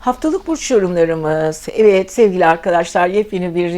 Haftalık burç yorumlarımız. Evet sevgili arkadaşlar yepyeni bir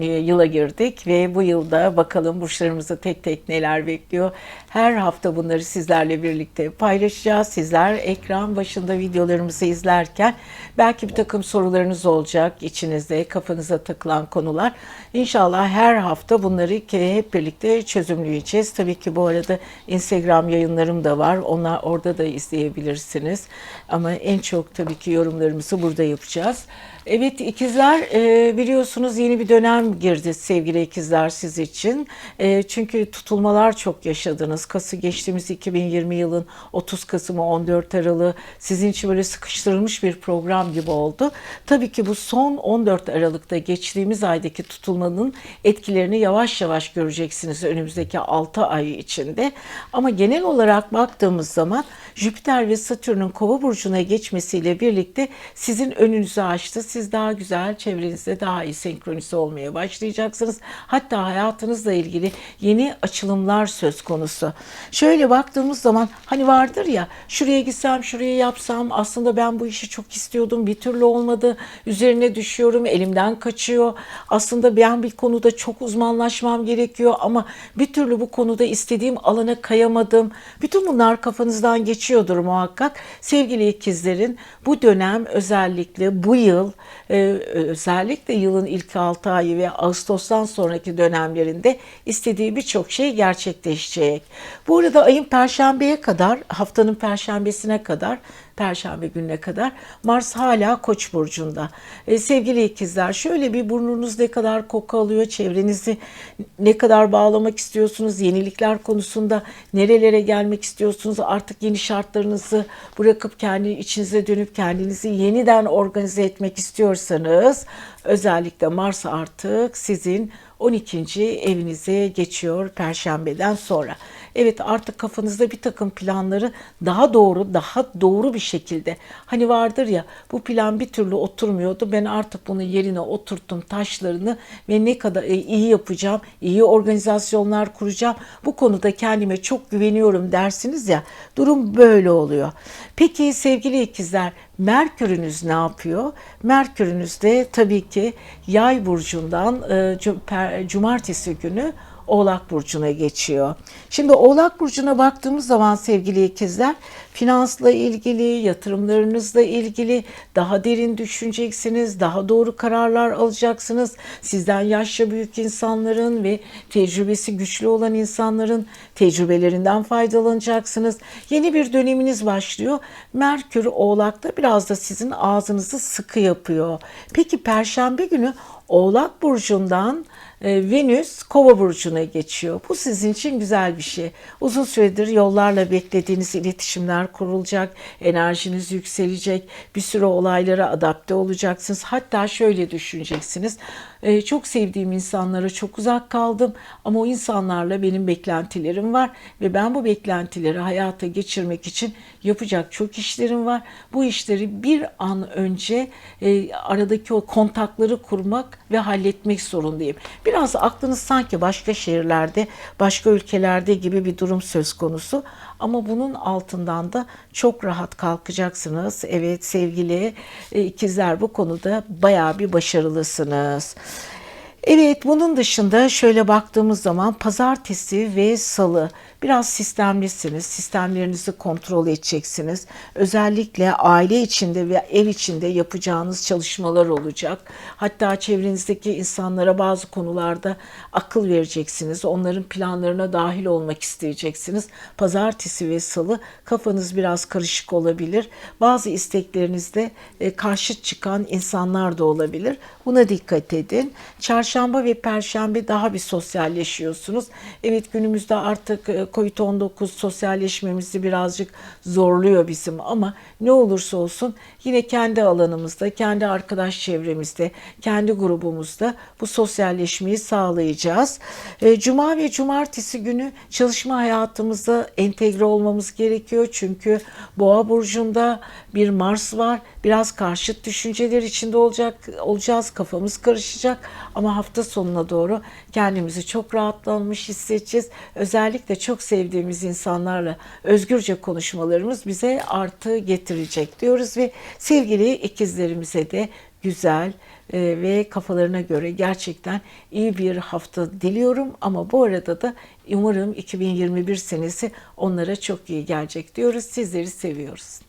yıla girdik ve bu yılda bakalım burçlarımızı tek tek neler bekliyor. Her hafta bunları sizlerle birlikte paylaşacağız. Sizler ekran başında videolarımızı izlerken belki bir takım sorularınız olacak içinizde kafanıza takılan konular. İnşallah her hafta bunları hep birlikte çözümleyeceğiz. Tabii ki bu arada Instagram yayınlarım da var. Onlar orada da izleyebilirsiniz. Ama en çok tabii ki yorumlarımızı burada yapacağız. Evet ikizler e, biliyorsunuz yeni bir dönem girdi sevgili ikizler siz için. E, çünkü tutulmalar çok yaşadınız. Kası geçtiğimiz 2020 yılın 30 Kasım'ı 14 Aralık'ı sizin için böyle sıkıştırılmış bir program gibi oldu. Tabii ki bu son 14 Aralık'ta geçtiğimiz aydaki tutulmanın etkilerini yavaş yavaş göreceksiniz önümüzdeki 6 ay içinde. Ama genel olarak baktığımız zaman Jüpiter ve Satürn'ün Kova burcuna geçmesiyle birlikte sizin önünüzü açtı. Siz daha güzel çevrenizde daha iyi senkronize olmaya başlayacaksınız. Hatta hayatınızla ilgili yeni açılımlar söz konusu. Şöyle baktığımız zaman hani vardır ya şuraya gitsem şuraya yapsam aslında ben bu işi çok istiyordum bir türlü olmadı. Üzerine düşüyorum elimden kaçıyor. Aslında ben bir konuda çok uzmanlaşmam gerekiyor ama bir türlü bu konuda istediğim alana kayamadım. Bütün bunlar kafanızdan geçiyordur muhakkak. Sevgili ikizlerin bu dönem özellikle bu yıl e, özellikle yılın ilk 6 ayı ve Ağustos'tan sonraki dönemlerinde istediği birçok şey gerçekleşecek. Bu arada ayın perşembeye kadar, haftanın perşembesine kadar Perşembe gününe kadar Mars hala Koç burcunda. E, sevgili ikizler şöyle bir burnunuz ne kadar koku alıyor, çevrenizi ne kadar bağlamak istiyorsunuz, yenilikler konusunda nerelere gelmek istiyorsunuz, artık yeni şartlarınızı bırakıp kendi içinize dönüp kendinizi yeniden organize etmek istiyorsanız özellikle Mars artık sizin 12. evinize geçiyor Perşembeden sonra. Evet artık kafanızda bir takım planları daha doğru, daha doğru bir şekilde. Hani vardır ya bu plan bir türlü oturmuyordu. Ben artık bunu yerine oturttum taşlarını ve ne kadar e, iyi yapacağım, iyi organizasyonlar kuracağım. Bu konuda kendime çok güveniyorum dersiniz ya. Durum böyle oluyor. Peki sevgili ikizler Merkürünüz ne yapıyor? Merkürünüz de tabii ki Yay burcundan e, cumartesi günü Oğlak burcuna geçiyor. Şimdi Oğlak burcuna baktığımız zaman sevgili ikizler finansla ilgili, yatırımlarınızla ilgili daha derin düşüneceksiniz, daha doğru kararlar alacaksınız. Sizden yaşça büyük insanların ve tecrübesi güçlü olan insanların tecrübelerinden faydalanacaksınız. Yeni bir döneminiz başlıyor. Merkür Oğlak'ta biraz da sizin ağzınızı sıkı yapıyor. Peki Perşembe günü Oğlak burcundan e, Venüs Kova burcuna geçiyor. Bu sizin için güzel bir şey. Uzun süredir yollarla beklediğiniz iletişimler kurulacak, enerjiniz yükselecek, bir sürü olaylara adapte olacaksınız. Hatta şöyle düşüneceksiniz. e, Çok sevdiğim insanlara çok uzak kaldım ama o insanlarla benim beklentilerim var ve ben bu beklentileri hayata geçirmek için yapacak çok işlerim var. Bu işleri bir an önce e, aradaki o kontakları kurmak ve halletmek zorundayım. Biraz aklınız sanki başka şehirlerde, başka ülkelerde gibi bir durum söz konusu. Ama bunun altından da çok rahat kalkacaksınız. Evet sevgili e, ikizler bu konuda bayağı bir başarılısınız. Evet bunun dışında şöyle baktığımız zaman pazartesi ve salı biraz sistemlisiniz. Sistemlerinizi kontrol edeceksiniz. Özellikle aile içinde ve ev içinde yapacağınız çalışmalar olacak. Hatta çevrenizdeki insanlara bazı konularda akıl vereceksiniz. Onların planlarına dahil olmak isteyeceksiniz. Pazartesi ve salı kafanız biraz karışık olabilir. Bazı isteklerinizde e, karşıt çıkan insanlar da olabilir. Buna dikkat edin. Çarşamba ve perşembe daha bir sosyalleşiyorsunuz. Evet günümüzde artık e, Covid-19 sosyalleşmemizi birazcık zorluyor bizim ama ne olursa olsun yine kendi alanımızda, kendi arkadaş çevremizde, kendi grubumuzda bu sosyalleşmeyi sağlayacağız. E, Cuma ve cumartesi günü çalışma hayatımıza entegre olmamız gerekiyor. Çünkü Boğa burcunda bir Mars var. Biraz karşıt düşünceler içinde olacak olacağız. Kafamız karışacak ama hafta hafta sonuna doğru kendimizi çok rahatlanmış hissedeceğiz. Özellikle çok sevdiğimiz insanlarla özgürce konuşmalarımız bize artı getirecek diyoruz ve sevgili ikizlerimize de güzel e, ve kafalarına göre gerçekten iyi bir hafta diliyorum ama bu arada da umarım 2021 senesi onlara çok iyi gelecek diyoruz. Sizleri seviyoruz.